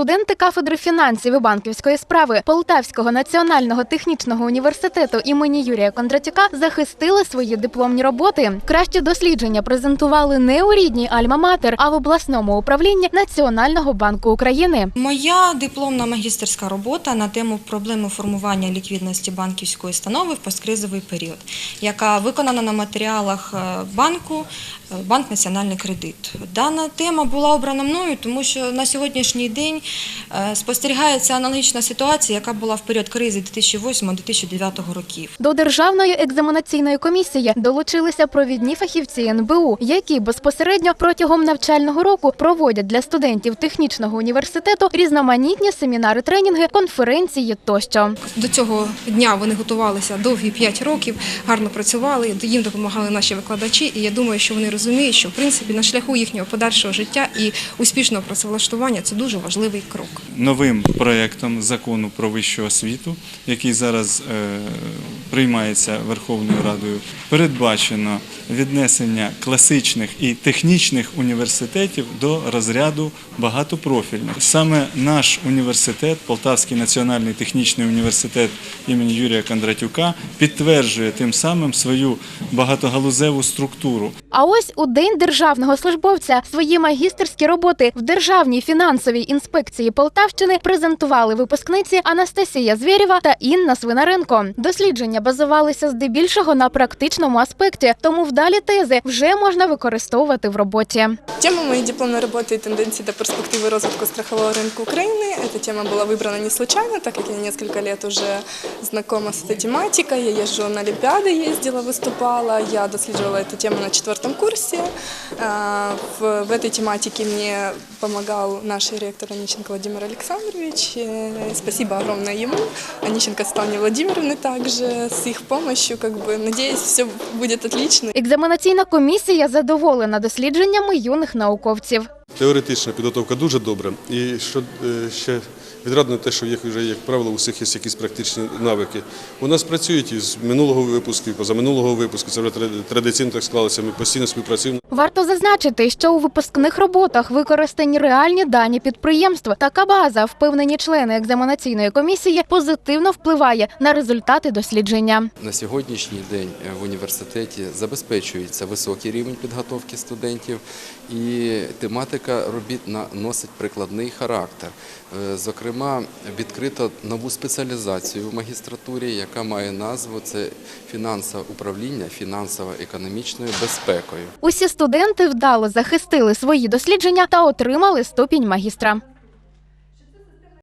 Студенти кафедри фінансів і банківської справи Полтавського національного технічного університету імені Юрія Кондратюка захистили свої дипломні роботи. Кращі дослідження презентували не у рідній Альма-Матер, а в обласному управлінні Національного банку України. Моя дипломна магістерська робота на тему проблеми формування ліквідності банківської установи в посткризовий період, яка виконана на матеріалах е, банку Банк Національний кредит. Дана тема була обрана мною, тому що на сьогоднішній день е, спостерігається аналогічна ситуація, яка була в період кризи 2008-2009 років. До державної екзаменаційної комісії долучилися провідні фахівці НБУ, які безпосередньо протягом навчального року проводять для студентів технічного університету різноманітні семінари, тренінги, конференції тощо. До цього дня вони готувалися довгі 5 років, гарно працювали, їм допомагали наші викладачі. І я думаю, що вони розуміють, що в принципі на шляху їхнього подальшого життя і успішного працевлаштування це дуже важливий крок. новим проєктом закону про вищу освіту, який зараз е, приймається Верховною Радою, передбачено віднесення класичних і технічних університетів до розряду багатопрофільних. Саме наш університет, Полтавський національний технічний університет імені Юрія Кондратюка, підтверджує тим самим свою багатогалузеву структуру. А ось у день державного службовця свої магістерські роботи в Державній фінансовій інспекції Полтавщини презентували випускниці Анастасія Звєрєва та Інна Свинаренко. Дослідження базувалися здебільшого на практичному аспекті, тому вдалі тези вже можна використовувати в роботі. Тема моей дипломной работы «Тенденции до перспективы развития страхового рынка Украины». Эта тема была выбрана не случайно, так как я несколько лет уже знакома с этой тематикой. Я езжу на Олимпиады, ездила, выступала. Я дослеживала эту тему на четвертом курсе. А, В, в этой тематике мне помогал наш ректор Онищенко Владимир Александрович. Э, Спасибо огромное ему. Онищенко Светлане Владимировне также. С их помощью, как бы, надеюсь, все будет отлично. Екзаменаційна комісія задоволена дослідженнями юних науковців. Теоретична підготовка дуже добра. І що е, ще відрадно те, що в їх вже, як правило, у всіх є якісь практичні навики. У нас працюють із минулого випуску, і позаминулого випуску. Це вже традиційно так склалося. Ми постійно співпрацюємо. Варто зазначити, що у випускних роботах використані реальні дані підприємств. Така база, впевнені члени екзаменаційної комісії, позитивно впливає на результати дослідження. На сьогоднішній день е, в університеті забезпечується високий рівень підготовки студентів, і тематика робіт на- носить прикладний характер. Е, Зокрема, відкрито нову спеціалізацію в магістратурі, яка має назву це фінансове управління фінансово-економічною безпекою. Усі студенти вдало захистили свої дослідження та отримали ступінь магістра.